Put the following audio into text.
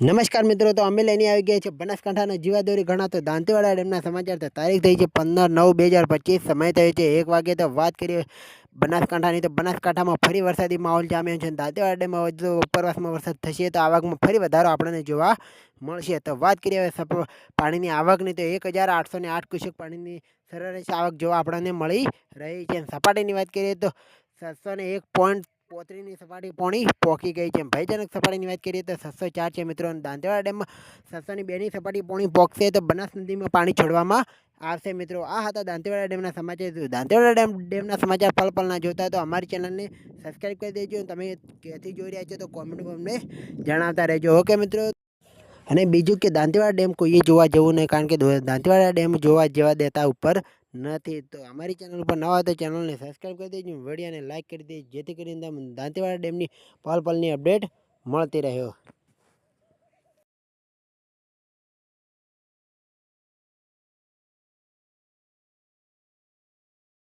નમસ્કાર મિત્રો, તો અમે લઈને આવી ગયા છે બનાસકાંઠાના જીવાદોરી ગણાતો દાંતીવાડા ડેમના સમાચાર. તો તારીખ થઈ છે પંદર નવ બે હજાર પચીસ, સમય થયો છે એક વાગે. તો વાત કરીએ બનાસકાંઠાની, તો બનાસકાંઠામાં ફરી વરસાદી માહોલ જામ્યો છે દાંતીવાડા ડેમમાં વધુ ઉપરવાસમાં વરસાદ થશે તો આવકમાં ફરી વધારો આપણને જોવા મળશે. તો વાત કરીએ હવે પાણીની આવકની, તો એક હજાર આઠસો ને આઠ ક્યુસેક પાણીની સરેરાશ આવક જોવા આપણને મળી રહી છે. સપાટીની વાત કરીએ તો સાતસો ને એક પોઈન્ટ પોત્રીની સપાટી પોણી પોકી ગઈ છે. ભયજનક સપાટીની વાત કરીએ તો છસો ચાર છે મિત્રો. અને દાંતેવાડા ડેમમાં છસોની બેની સપાટી પોણી પોકશે તો બનાસ નદીમાં પાણી છોડવામાં આવશે મિત્રો. આ હતા દાંતેવાડા ડેમના સમાચાર. દાંતેવાડા ડેમ, ડેમના સમાચાર પલ પલના જોતા તો અમારી ચેનલને સબસ્ક્રાઈબ કરી દેજો તમે ક્યાંથી જોઈ રહ્યા છો તો કોમેન્ટમાં અમને જણાવતા રહેજો. ઓકે મિત્રો? અને બીજું કે દાંતેવાડા ડેમ કોઈએ જોવા જવું નહીં કારણ કે દાંતેવાડા ડેમ જોવા જેવા દેતા ઉપર નથી. તો અમારી ચેનલ ઉપર નવા તો ચેનલને સબસ્ક્રાઈબ કરી દેજો વિડીયોને લાઈક કરી દેજો, જેથી કરીને તમને દાંતીવાડા ડેમની પલ પલની અપડેટ મળતી રહ્યો